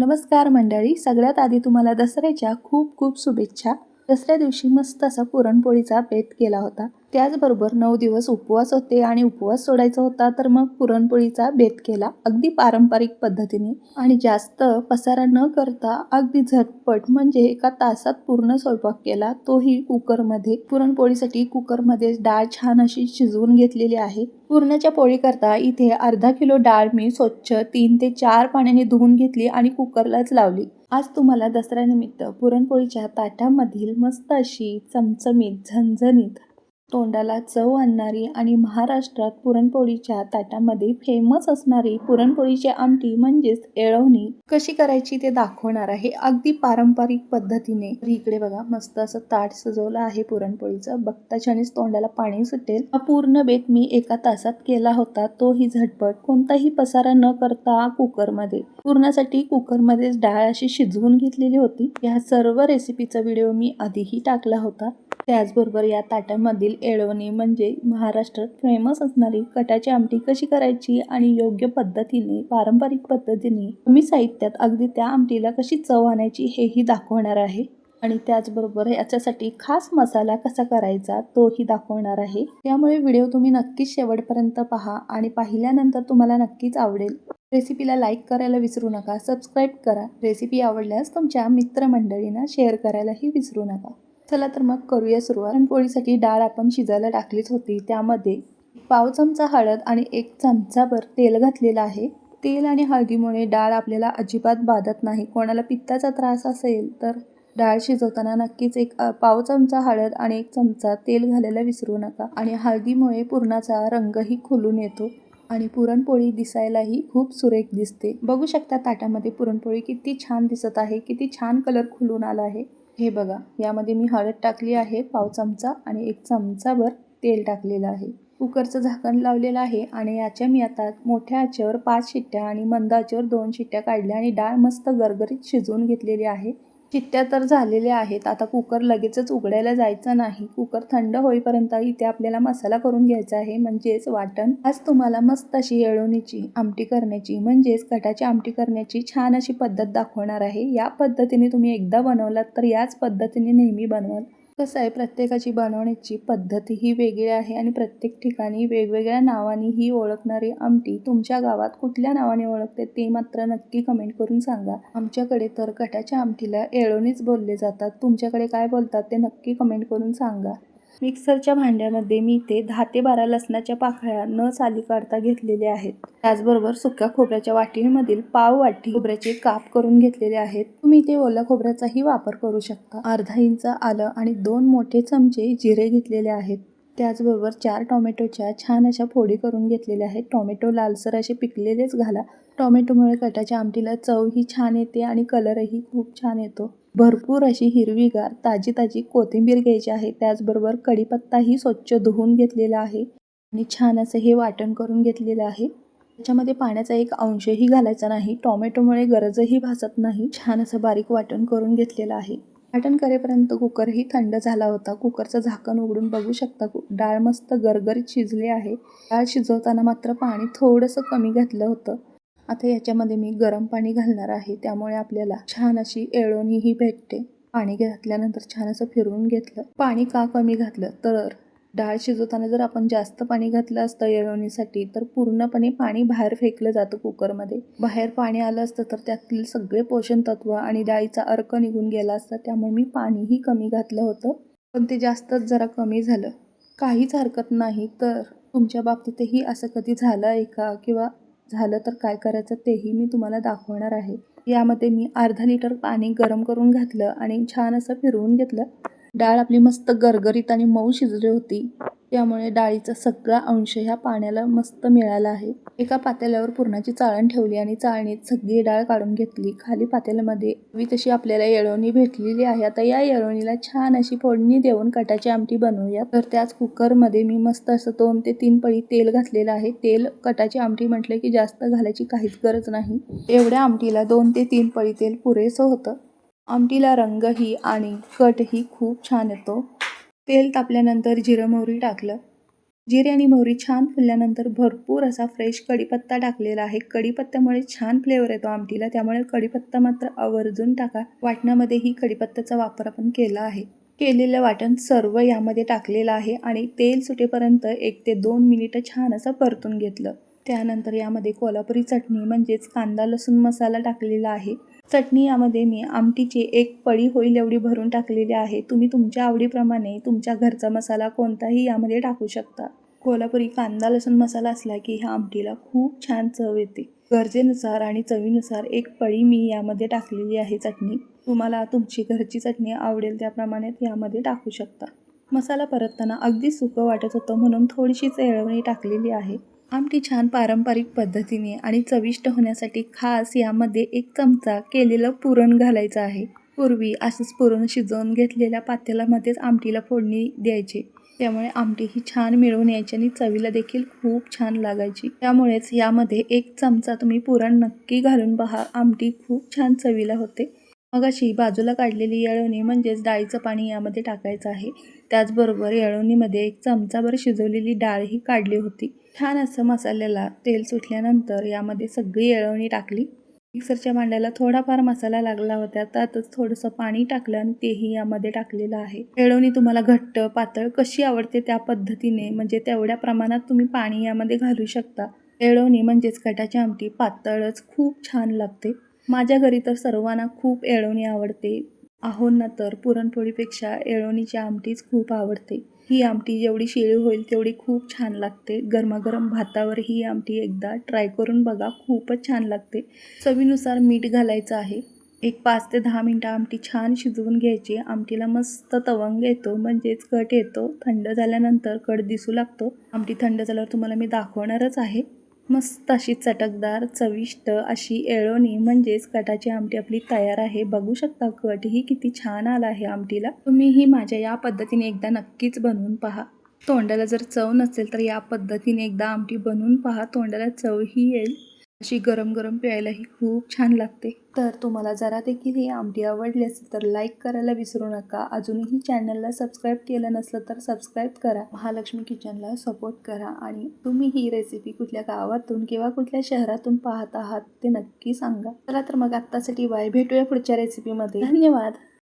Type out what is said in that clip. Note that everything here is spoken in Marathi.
नमस्कार मंडळी. सगळ्यात आधी तुम्हाला दसऱ्याच्या खूप खूप शुभेच्छा. दसऱ्या दिवशी मस्त असा पुरणपोळीचा बेत केला होता. त्याचबरोबर नऊ दिवस उपवास होते आणि उपवास सोडायचा होता तर मग पुरणपोळीचा बेत केला अगदी पारंपरिक पद्धतीने. आणि जास्त पसारा न करता अगदी झटपट म्हणजे एका तासात पूर्ण स्वयंपाक केला तोही कुकरमध्ये. पुरणपोळीसाठी कुकरमध्ये डाळ छान अशी शिजवून घेतलेली आहे. पुरणाच्या पोळी करता इथे अर्धा किलो डाळ मी स्वच्छ तीन ते चार पाण्याने धुवून घेतली आणि कुकरलाच लावली. आज तुम्हाला दसऱ्यानिमित्त पुरणपोळीच्या ताटामधील मस्त अशी चमचमीत झणझणीत तोंडाला चव आणणारी आणि महाराष्ट्रात पुरणपोळीच्या ताटामध्ये फेमस असणारी पुरणपोळीची आमटी म्हणजेच एळवणी कशी करायची ते दाखवणार आहे. अगदी पारंपरिक पद्धतीने. इकडे बघा मस्त असं ताट सजवलं आहे पुरणपोळीचं. बघताच्यानेच तोंडाला पाणी सुटेल. हा पूर्ण बेत मी एका तासात केला होता. तोही झटपट. कोणताही पसारा न करता कुकरमध्ये. पूर्णासाठी कुकरमध्येच डाळ अशी शिजवून घेतलेली होती. या सर्व रेसिपीचा व्हिडिओ मी आधीही टाकला होता. त्याचबरोबर या ताटामधील एळवणी म्हणजे महाराष्ट्रात फेमस असणारी कटाची आमटी कशी करायची आणि योग्य पद्धतीने पारंपरिक पद्धतीने कमी साहित्यात अगदी त्या आमटीला कशी चव आणायची हेही दाखवणार आहे. आणि त्याचबरोबर याच्यासाठी खास मसाला कसा करायचा तोही दाखवणार आहे. त्यामुळे व्हिडिओ तुम्ही नक्कीच शेवटपर्यंत पहा आणि पाहिल्यानंतर तुम्हाला नक्कीच आवडेल. रेसिपीला लाईक करायला विसरू नका सबस्क्राईब करा. रेसिपी आवडल्यास तुमच्या मित्रमंडळींना शेअर करायलाही विसरू नका. चला तर मग करूया सुरुवात. पोळीसाठी डाळ आपण शिजायला टाकलीच होती. त्यामध्ये पाव चमचा हळद आणि एक चमचाभर तेल घातलेलं आहे. तेल आणि हळदीमुळे डाळ आपल्याला अजिबात बाधत नाही. कोणाला पित्ताचा त्रास असेल तर डाळ शिजवताना नक्कीच एक पाव चमचा हळद आणि एक चमचा तेल घालायला विसरू नका. आणि हळदीमुळे पुरणाचा रंगही खुलून येतो आणि पुरणपोळी दिसायलाही खूप सुरेख दिसते. बघू शकता ताटामध्ये पुरणपोळी किती छान दिसत आहे. किती छान कलर खुलून आला आहे. हे बघा यामध्ये मी हळद टाकली आहे पाव चमचा आणि एक चमचाभर तेल टाकलेलं आहे. कुकरचं झाकण लावलेलं आहे आणि याच्या मी आता मोठ्या आचेवर पाच शिट्ट्या आणि मंद आचेवर दोन शिट्ट्या काढल्या आणि डाळ मस्त गरगरीत शिजवून घेतलेली आहे. शिट्ट्या तर झालेल्या आहेत. आता कुकर लगेचच उघडायला जायचं नाही. कुकर थंड होईपर्यंत इथे आपल्याला मसाला करून घ्यायचा आहे. म्हणजेच वाटण. आज तुम्हाला मस्त अशी येळवणीची आमटी करण्याची म्हणजेच कटाची आमटी करण्याची छान अशी पद्धत दाखवणार आहे. या पद्धतीने तुम्ही एकदा बनवलात तर याच पद्धतीने नेहमी बनवाल. कसं आहे प्रत्येकाची बनवण्याची पद्धती ही वेगळी आहे आणि प्रत्येक ठिकाणी वेगवेगळ्या नावाने ही ओळखणारी आमटी तुमच्या गावात कुठल्या नावाने ओळखते ते मात्र नक्की कमेंट करून सांगा. आमच्याकडे तर कटाच्या आमटीला येळोनीच बोलले जातात. तुमच्याकडे काय बोलतात ते नक्की कमेंट करून सांगा. मिक्सरच्या भांड्यामध्ये मी ते दहा ते बारा लसणाच्या पाकळ्या न साली काढता घेतलेल्या आहेत. त्याचबरोबर सुक्या खोबऱ्याच्या वाटीमधील पाव वाटी खोबऱ्याचे काप करून घेतलेले आहेत. तुम्ही ते ओल्या खोबऱ्याचाही वापर करू शकता. अर्धा इंच आलं आणि दोन मोठे चमचे जिरे घेतलेले आहेत. त्याचबरोबर चार टोमॅटोच्या छान अशा फोडी करून घेतलेल्या आहेत. टोमॅटो लालसर असे पिकलेलेच घाला. टोमॅटोमुळे कटाच्या आमटीला चवही छान येते आणि कलरही खूप छान येतो. भरपूर अशी हिरवीगार ताजी ताजी कोथिंबीर घ्यायची आहे. त्याचबरोबर कढीपत्ताही स्वच्छ धुवून घेतलेला आहे आणि छान असं हे वाटण करून घेतलेलं आहे. त्याच्यामध्ये पाण्याचा एक अंशही घालायचा नाही. टोमॅटोमुळे गरजही भासत नाही. छान असं बारीक वाटण करून घेतलेलं आहे. वाटण करेपर्यंत कुकरही थंड झाला होता. कुकरचं झाकण उघडून बघू शकता. कु- डाळ मस्त गरगरीत शिजली आहे. डाळ शिजवताना मात्र पाणी थोडंसं कमी घातलं होतं. आता याच्यामध्ये मी गरम पाणी घालणार आहे. त्यामुळे आपल्याला छान अशी एळोणीही भेटते. पाणी घातल्यानंतर छान असं फिरवून घेतलं. पाणी का कमी घातलं? तर डाळ शिजवताना जर आपण जास्त पाणी घातलं असतं येळवणीसाठी तर पूर्णपणे पाणी बाहेर फेकलं जातं कुकरमध्ये. बाहेर पाणी आलं असतं तर त्यातील सगळे पोषण तत्व आणि डाळीचा अर्क निघून गेला असता त्यामुळे मी पाणीही कमी घातलं होतं. पण ते जास्तच जरा कमी झालं. काहीच हरकत नाही तर तुमच्या बाबतीतही असं कधी झालं आहे का? किंवा झालं तर काय करायचं तेही मी तुम्हाला दाखवणार आहे. यामध्ये मी अर्धा लिटर पाणी गरम करून घातलं आणि छान असं फिरवून घेतलं. डाळ आपली मस्त गरगरीत आणि मऊ शिजली होती. त्यामुळे डाळीचा सगळा अंश ह्या पाण्याला मस्त मिळाला आहे. एका पातेल्यावर पुरणाची चाळण ठेवली आणि चाळणीत सगळी डाळ काढून घेतली. खाली पातेल्यामध्ये हवी तशी आपल्याला येळवणी भेटलेली आहे. आता या येळवणीला छान अशी फोडणी देऊन कटाची आमटी बनवूया तर त्याच कुकरमध्ये मी मस्त असं दोन ते तीन पळी तेल घातलेलं आहे. तेल कटाची आमटी म्हटलं की जास्त घालायची काहीच गरज नाही. एवढ्या आमटीला दोन ते तीन पळी तेल पुरेसं होतं. आमटीला रंगही आणि कटही खूप छान येतो. तेल तापल्यानंतर जिरं मोहरी टाकलं. जिरे आणि मोहरी छान फुलल्यानंतर भरपूर असा फ्रेश कढीपत्ता टाकलेला आहे. कढीपत्त्यामुळे छान फ्लेवर येतो आमटीला. त्यामुळे कढीपत्ता मात्र आवर्जून टाका. वाटणामध्ये ही कढीपत्त्याचा वापर आपण केला आहे. केलेलं वाटण सर्व यामध्ये टाकलेलं आहे आणि तेल सुटेपर्यंत एक ते दोन मिनिटं छान असं परतून घेतलं. त्यानंतर यामध्ये कोल्हापुरी चटणी म्हणजेच कांदा लसूण मसाला टाकलेला आहे. चटणी यामध्ये मी आमटीची एक पळी होईल एवढी भरून टाकलेली आहे. तुम्ही तुमच्या आवडीप्रमाणे तुमच्या घरचा मसाला कोणताही यामध्ये टाकू शकता. कोल्हापुरी कांदा लसूण मसाला असला की ह्या आमटीला खूप छान चव येते. गरजेनुसार आणि चवीनुसार एक पळी मी यामध्ये टाकलेली आहे चटणी. तुम्हाला तुमची घरची चटणी आवडेल त्याप्रमाणे यामध्ये टाकू शकता. मसाला परतताना अगदी सुकं वाटत होतं म्हणून थोडीशीच एळवणी टाकलेली आहे. आमटी छान पारंपरिक पद्धतीने आणि चविष्ट होण्यासाठी खास यामध्ये एक चमचा केलेलं पुरण घालायचं आहे. पूर्वी असंच पुरण शिजवून घेतलेल्या पातेल्यामध्येच आमटीला फोडणी द्यायची. त्यामुळे आमटी ही छान मिळवून यायची आणि चवीला देखील खूप छान लागायची. त्यामुळेच यामध्ये एक चमचा तुम्ही पुरण नक्की घालून पहा. आमटी खूप छान चवीला होते. मग अशी बाजूला काढलेली येळवणी म्हणजेच डाळीचं पाणी यामध्ये टाकायचं आहे. त्याचबरोबर येळवणीमध्ये एक चमचाभर शिजवलेली डाळही काढली होती. छान असं मसाल्याला तेल सुटल्यानंतर यामध्ये सगळी येळवणी टाकली. मिक्सरच्या भांड्याला थोडाफार मसाला लागला होता. त्यातच थोडंसं पाणी टाकलं आणि तेही यामध्ये टाकलेलं आहे. येळवणी तुम्हाला घट्ट पातळ कशी आवडते त्या पद्धतीने म्हणजे तेवढ्या प्रमाणात तुम्ही पाणी यामध्ये घालू शकता. येळवणी म्हणजेच कटाची आमटी पातळच खूप छान लागते. माझ्या घरी तर सर्वांना खूप येळवणी आवडते. आहोंना तर पुरणपोळीपेक्षा येळवणीची आमटीच खूप आवडते. ही आमटी जेवढी शिळी होईल तेवढी खूप छान लागते. गरमागरम भातावर ही आमटी एकदा ट्राय करून बघा खूपच छान लागते. चवीनुसार मीठ घालायचं आहे. एक पाच ते दहा मिनटं आमटी छान शिजवून घ्यायची. आमटीला मस्त तवंग येतो म्हणजेच कट येतो. थंड झाल्यानंतर कट दिसू लागतो. आमटी थंड झाल्यावर तुम्हाला मी दाखवणारच आहे. मस्त अशी चटकदार चविष्ट अशी येळवणी म्हणजेच कटाची आमटी आपली तयार आहे. बघू शकता कट ही किती छान आला आहे आमटीला. तुम्हीही माझ्या या पद्धतीने एकदा नक्कीच बनवून पहा. तोंडाला जर चव नसेल तर या पद्धतीने एकदा आमटी बनवून पहा. तोंडाला चवही येईल. अशी गरम गरम प्यायलाही खूप छान लागते. तर तुम्हाला जरा देखील ही आमटी आवडली असेल तर लाईक करायला विसरू नका. अजूनही चॅनलला सबस्क्राईब केलं नसलं तर सबस्क्राईब करा. महालक्ष्मी किचनला सपोर्ट करा आणि तुम्ही ही रेसिपी कुठल्या गावातून किंवा कुठल्या शहरातून पाहत आहात ते नक्की सांगा. चला तर मग आत्तासाठी बाय भेटूया पुढच्या रेसिपीमध्ये धन्यवाद.